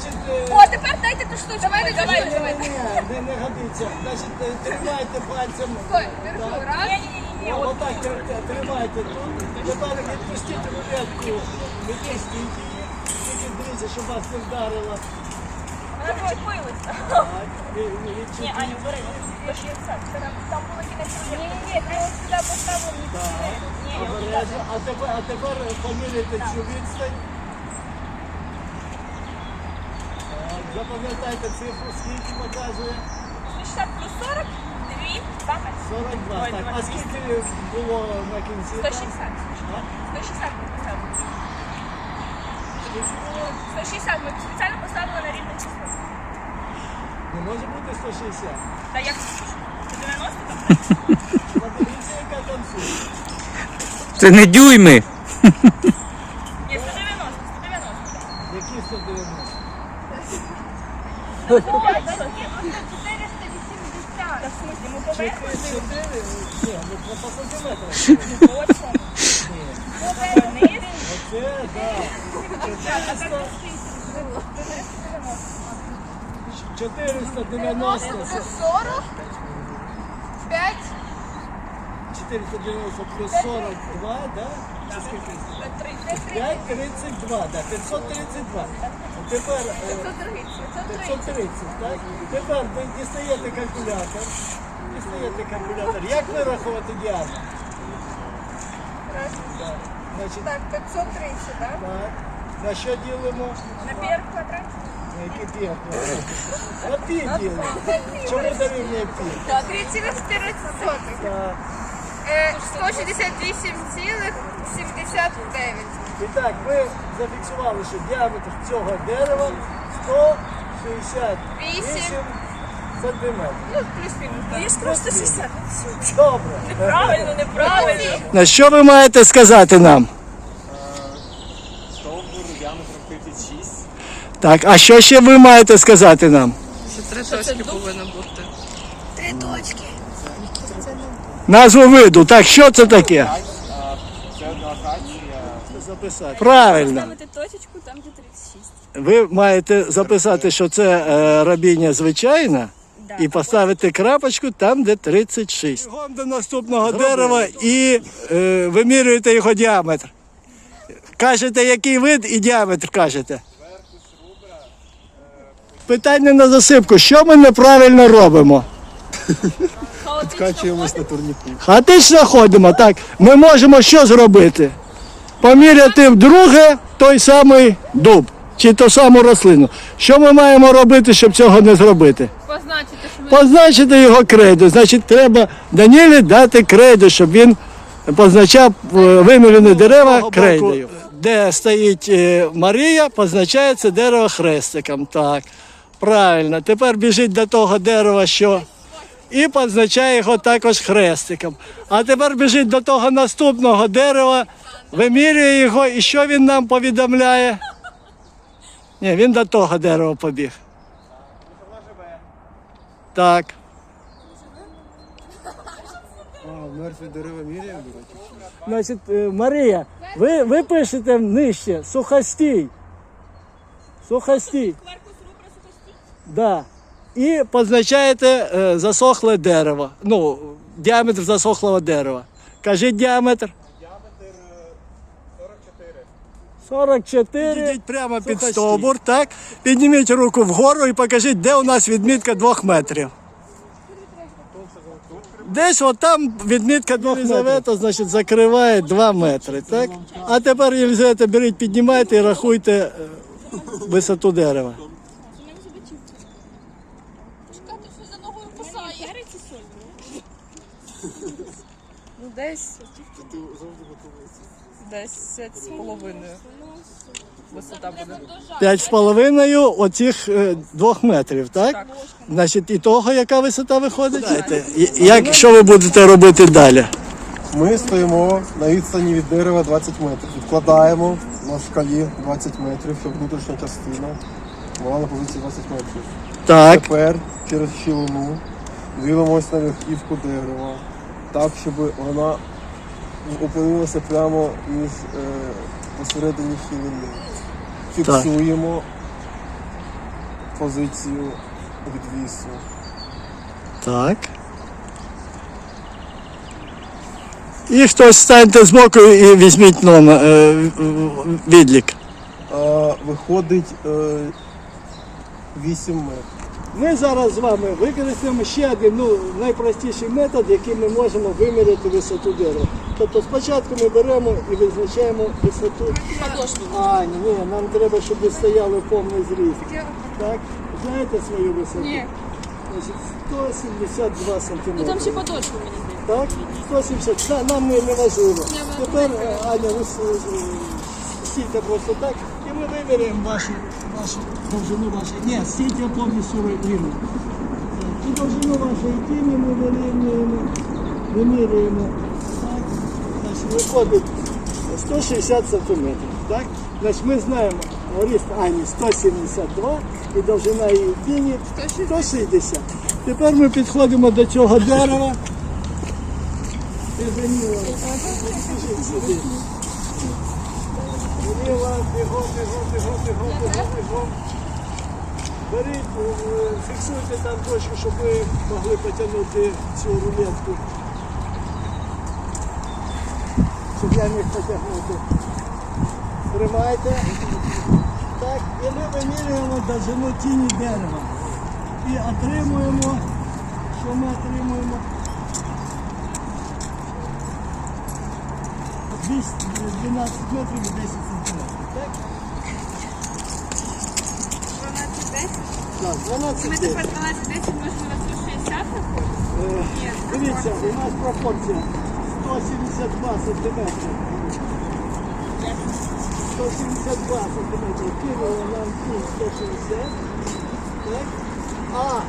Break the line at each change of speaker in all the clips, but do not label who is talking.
Значить, е,
О, тепер дайте ту штучку. Давайте, давайте, давайте.
ні, не, не годиться. Значить, е, тримайте пальцем.
Стой, вверху, раз.
Ні, Отак тр- тримайте тут. Тепер відпустіть рулетку. Відпустіть її. Тільки дивіться, щоб вас не вдарило.
Вона причепилася.
Так.
Ні, Аню, бери. Там, там було кінець. Ні, ні, ні, треба сюди
Обережно. А тепер, а тепер поміряйте цю відстань. Запам'ятайте цифру, скільки показує.
60 плюс 40, 2, 2 метри.
42.
Ой,
Так, а
200.
скільки було на кінці? там?
160.
А?
160 ми поставили.
Скільки було?
160 ми спеціально поставили на рівне число.
Не може бути 160.
Та як це 90 там?
Подивіться, яка там сума.
Це не дюйми.
Ні, 190, 190.
Які 190?
Ой, 480. Та в смислі, ми поверху
4? Ні, ну по по сантиметрах.
точно. Вниз.
Оце, так. 490.
40, 5,
490 плюс 42, да? Чи скільки? 532, да, 532. Тепер е, 530, так? Тепер ви дістаєте калькулятор. Дістаєте калькулятор. Як вирахувати діаметр? Так. Значить,
Так, 530, так?
так. На що ділимо?
На пір квадрат.
На який пір? На пі ділимо. Чому дорівнює пі?
3,14.
Так.
Е, 168,79.
І так, ви зафіксували, що діаметр цього дерева 168 сантиметрів.
Ну, плюс-мінус. Є просто 60.
Добре.
Правильно, неправильно.
На що ви маєте сказати нам?
Стовбур діаметром 36.
Так, а що ще ви маєте сказати нам?
Три точки повинно бути.
Назву виду. Так, що це таке?
А, Це одна акація.
Записати. Правильно.
Точечку там, де 36.
Ви маєте записати, що це е, рабіння звичайна. І поставити крапочку там, де 36. Бігом до наступного дерева і е, вимірюєте його діаметр. Кажете, який вид і діаметр кажете. Питання на засипку. Що ми неправильно робимо?
Скачуємось на турніку.
Хаотично ходимо, так. Ми можемо що зробити? Поміряти вдруге той самий дуб чи ту саму рослину. Що ми маємо робити, щоб цього не зробити?
Позначити, що ми
Позначити його крейду. Значить, треба Данілі дати крейду, щоб він позначав е, вимірені дерева крейдою. Де стоїть е, Марія, позначається дерево хрестиком. Так, правильно. Тепер біжить до того дерева, що і позначає його також хрестиком. А тепер біжить до того наступного дерева, вимірює його, і що він нам повідомляє? Ні, він до того дерева побіг. Так.
Мертві дерева міряємо,
Значить, е, Марія, ви, ви пишете нижче сухостій. Сухостій. Да. І позначаєте е, засохле дерево. Ну, діаметр засохлого дерева. Кажіть діаметр.
Діаметр 44.
44. Підійдіть прямо під стовбур, так? Підніміть руку вгору і покажіть, де у нас відмітка двох метрів. Десь от там відмітка двох Єлизавета, значить, закриває 2 метри, так? А тепер, Єлизавета, беріть, піднімайте і рахуйте е, висоту дерева.
Ну, десь. Десять з половиною. Висота буде.
П'ять з половиною оцих е, двох метрів, так?
Так.
Значить, і того, яка висота виходить? Як, що ви будете робити далі?
Ми стоїмо на відстані від дерева 20 метрів. Відкладаємо на шкалі 20 метрів, щоб внутрішня частина була на позиції 20 метрів.
Так.
Тепер через щілину дивимося на верхівку дерева, так, щоб вона опинилася прямо між е, посередині щілини. Фіксуємо позицію відвісу.
Так. І хтось станьте з боку і візьміть номер, е, відлік.
Е, Виходить е, 8 метрів.
Ми зараз з вами використаємо ще один ну, найпростіший метод, яким ми можемо виміряти висоту дерева. Тобто спочатку ми беремо і визначаємо висоту. А, ні, нам треба, щоб ви стояли в повний зріст. Так? Знаєте свою висоту?
Ні.
Значить, 172 сантиметри.
Ну там ще подошва мені здається.
Так? 170. Да, нам не, не важливо. Тепер, Аня, ви стійте просто так, і ми виміряємо вашу, вашу довжину вашої. Ні, стійте повністю рівно. Так, І довжину вашої тіні ми вирівнюємо, вимірюємо. Так. Значить, виходить 160 сантиметрів. Так? Значить, ми знаємо, горіст Ані 172 і довжина її тіні 160. Тепер ми підходимо до цього дерева. Ти Даніла, біжи сюди. Беріть, е, фіксуйте там точку, щоб ви могли потягнути цю рулетку. Щоб я міг потягнути. Тримайте. Так, і ми вимірюємо довжину тіні дерева. І отримуємо, що ми отримуємо? 12 метрів і 10 сантиметрів.
12, 10.
Так, 12
Ми тепер 12, 10 можемо на цю 60 виходить?
Е, Дивіться, у нас пропорція 172 сантиметри. 172 сантиметри. Кинули нам ті 160. Так? А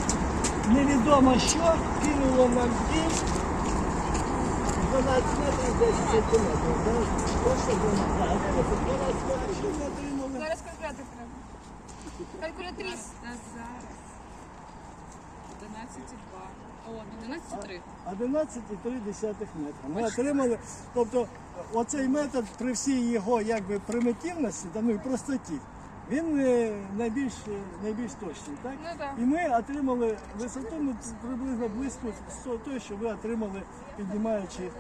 невідомо що кинуло нам ті 12 метрів 10 сантиметрів. Так? Точно 12. Так, 12 метрів.
Зараз калькулятор треба. Калькулятріс. Зараз.
11,2. О, 11,3.
11,3 метра. Ми отримали, тобто оцей метод при всій його якби примітивності та, ну, і простоті, він е, найбільш, е, найбільш точний. Так?
Ну так.
І ми отримали висоту ну, приблизно близько того, що ви отримали, піднімаючи е,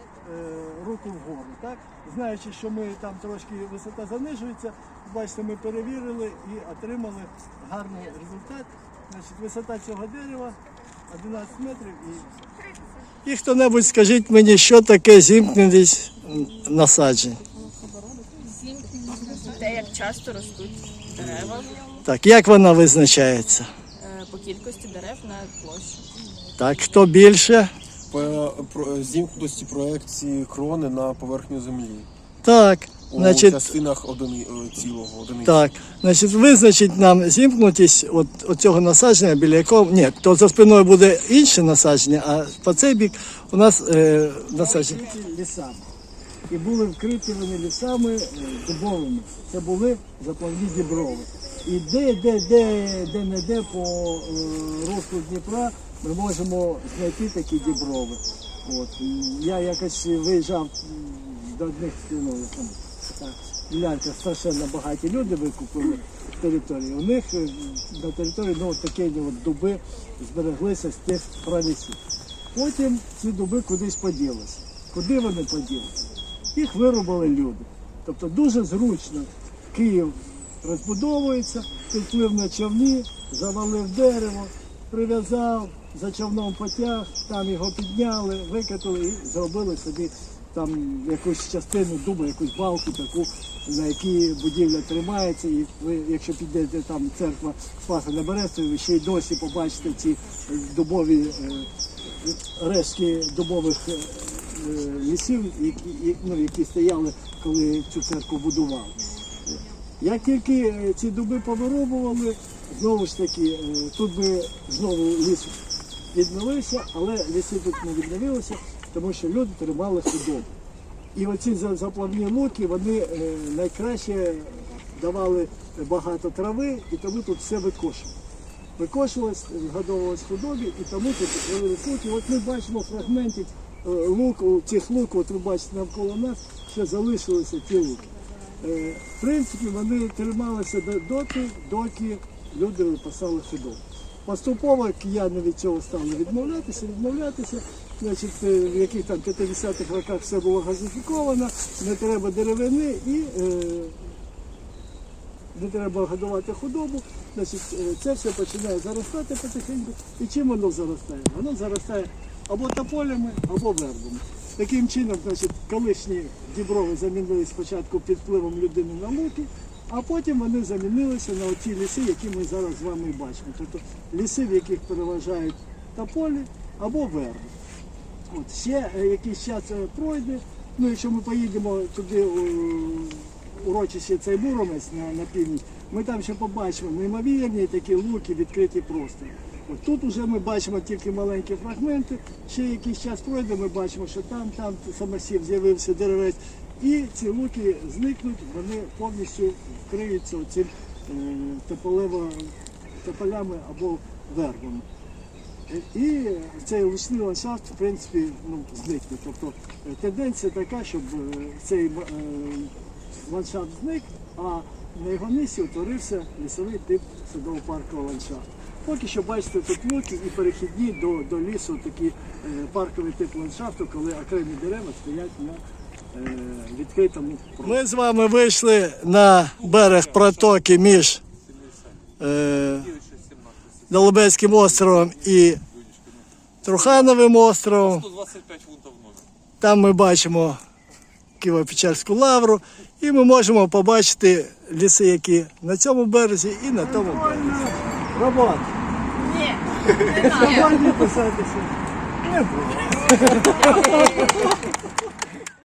руку вгору. Так? Знаючи, що ми там трошки висота занижується, бачите, ми перевірили і отримали гарний результат. Значить, висота цього дерева 11 метрів і. І хто-небудь скажіть мені, що таке зімкненість насаджень.
Те, як часто ростуть дерева
Так, як вона визначається?
е, по кількості дерев на площі.
Так, хто більше?
По зімкнутості проекції крони на поверхню землі.
Так,
У
значить,
частинах одини, е, цілого одиниці.
так, значить, визначить нам зімкнутість от, от цього насадження, біля якого. Ні, то за спиною буде інше насадження, а по цей бік у нас е, насадження. Лісами. І були вкриті вони лісами е, дубовими. Це були заплавні діброви. І де, де, де, де не де по е, руслу Дніпра ми можемо знайти такі діброви. От. Я якось виїжджав до одних там, ділянка, страшенно багаті люди викупили територію. У них е, на території ну, такі от дуби збереглися з тих пралісів. Потім ці дуби кудись поділися. Куди вони поділися? Їх вирубали люди. Тобто дуже зручно Київ розбудовується, підплив на човні, завалив дерево, прив'язав, за човном потяг, там його підняли, викатали і зробили собі там якусь частину дуба, якусь балку таку, на якій будівля тримається. І ви, якщо підете там церква Спаса на Берестові, ви ще й досі побачите ці дубові е, рештки дубових е, лісів, які, ну, які стояли, коли цю церкву будували. Як тільки е, ці дуби повирубували, знову ж таки, тут би знову ліс відновився, але ліси тут не відновилися, тому що люди тримали худобу. І оці заплавні луки, вони е, найкраще давали багато трави, і тому тут все викошували. Викошувалось, згадовувалось худобі, і тому тут луки. От ми бачимо фрагментик е, луку, цих лук, от ви бачите навколо нас, ще залишилися ті луки. Е, В принципі, вони трималися доти, доки люди випасали худобу. Поступово кияни від цього стали відмовлятися, відмовлятися. Значить, е, в яких там 50-х роках все було газифіковано, не треба деревини і е, не треба годувати худобу. Значить, е, це все починає заростати потихеньку. І чим воно заростає? Воно заростає або тополями, або вербами. Таким чином, значить, колишні діброви замінили спочатку під впливом людини на луки, а потім вони замінилися на ті ліси, які ми зараз з вами бачимо. Тобто ліси, в яких переважають тополі або верби. От, ще е, якийсь час пройде. Ну, якщо ми поїдемо туди у урочище цей Муромець на, на північ, ми там ще побачимо неймовірні такі луки, відкриті простори. От тут вже ми бачимо тільки маленькі фрагменти. Ще якийсь час пройде, ми бачимо, що там, там самосів з'явився деревець. І ці луки зникнуть, вони повністю вкриються цим е, тополями або вербами. І цей лучний ландшафт, в принципі, ну, зникне. Тобто е, тенденція така, щоб е, цей е, ландшафт зник, а на його місці утворився лісовий тип садово-паркового ландшафту. Поки що бачите тут луки і перехідні до, до лісу такі парковий тип ландшафту, коли окремі дерева стоять на відкритому просторі. Ми з вами вийшли на берег протоки між Долобецьким островом і Трухановим островом.
125 фунтів номер.
Там ми бачимо Києво-Печерську лавру, і ми можемо побачити ліси, які на цьому березі і на тому березі. Робота.
Ні.
Сьогодні писатися не буде.